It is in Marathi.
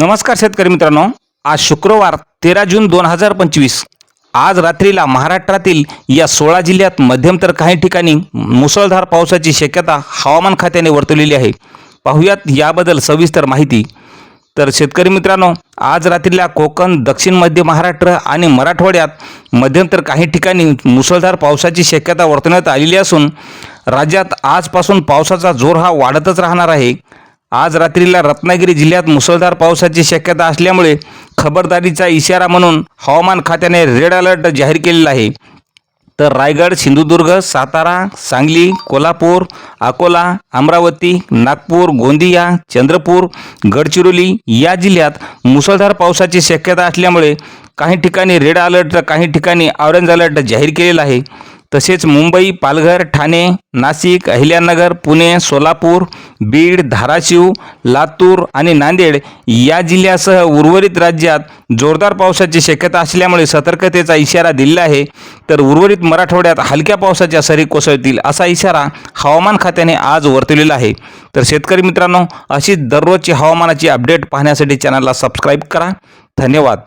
नमस्कार शेतकरी मित्रांनो. आज शुक्रवार तेरा जून दोन हजार पंचवीस. आज रात्रीला महाराष्ट्रातील या सोळा जिल्ह्यात मध्यम तर काही ठिकाणी मुसळधार पावसाची शक्यता हवामान खात्याने वर्तवलेली आहे. पाहुयात याबद्दल सविस्तर माहिती. तर शेतकरी मित्रांनो आज रात्रीला कोकण दक्षिण मध्य महाराष्ट्र आणि मराठवाड्यात मध्यम तर काही ठिकाणी मुसळधार पावसाची शक्यता वर्तवण्यात आलेली असून राज्यात आजपासून पावसाचा जोर हा वाढतच राहणार आहे. आज रात्रीला रत्नागिरी जिल्ह्यात मुसळधार पावसाची शक्यता असल्यामुळे खबरदारीचा इशारा म्हणून हवामान खात्याने रेड अलर्ट जाहीर केलेला आहे. तर रायगड सिंधुदुर्ग सातारा सांगली कोल्हापूर अकोला अमरावती नागपूर गोंदिया चंद्रपूर गडचिरोली या जिल्ह्यात मुसळधार पावसाची शक्यता असल्यामुळे काही ठिकाणी रेड अलर्ट तर काही ठिकाणी ऑरेंज अलर्ट जाहीर केलेला आहे. तसेच मुंबई पालघर ठाणे नाशिक अहिल्यानगर पुणे सोलापूर बीड धाराशिव लातूर आणि नांदेड या जिल्ह्यासह उर्वरित राज्यात जोरदार पावसाची शक्यता असल्यामुळे सतर्कतेचा इशारा दिला आहे. तर उर्वरित मराठवाड्यात हलक्या पावसाच्या सरी कोसळतील असा इशारा हवामान खात्याने आज वर्तवलेला आहे. तर शेतकरी मित्रांनो अशीच दररोजची हवामानाची अपडेट पाहण्यासाठी चॅनलला सबस्क्राईब करा. धन्यवाद.